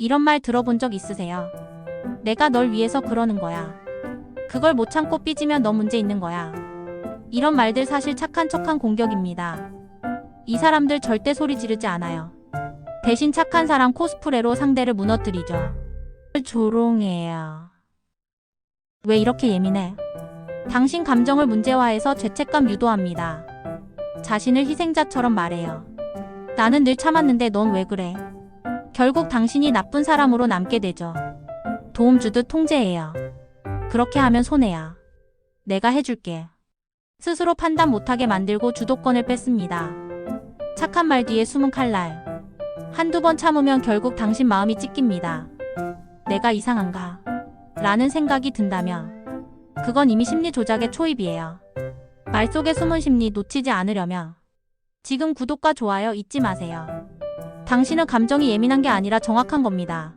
이런 말 들어본 적 있으세요? 내가 널 위해서 그러는 거야. 그걸 못 참고 삐지면 너 문제 있는 거야. 이런 말들 사실 착한 척한 공격입니다. 이 사람들 절대 소리 지르지 않아요. 대신 착한 사람 코스프레로 상대를 무너뜨리죠. 조롱해요. 왜 이렇게 예민해? 당신 감정을 문제화해서 죄책감 유도합니다. 자신을 희생자처럼 말해요. 나는 늘 참았는데 넌 왜 그래? 결국 당신이 나쁜 사람으로 남게 되죠. 도움 주듯 통제해요. 그렇게 하면 손해야. 내가 해줄게. 스스로 판단 못하게 만들고 주도권을 뺐습니다. 착한 말 뒤에 숨은 칼날. 한두 번 참으면 결국 당신 마음이 찢깁니다. 내가 이상한가? 라는 생각이 든다면 그건 이미 심리 조작의 초입이에요. 말 속에 숨은 심리 놓치지 않으려면 지금 구독과 좋아요 잊지 마세요. 당신은 감정이 예민한 게 아니라 정확한 겁니다.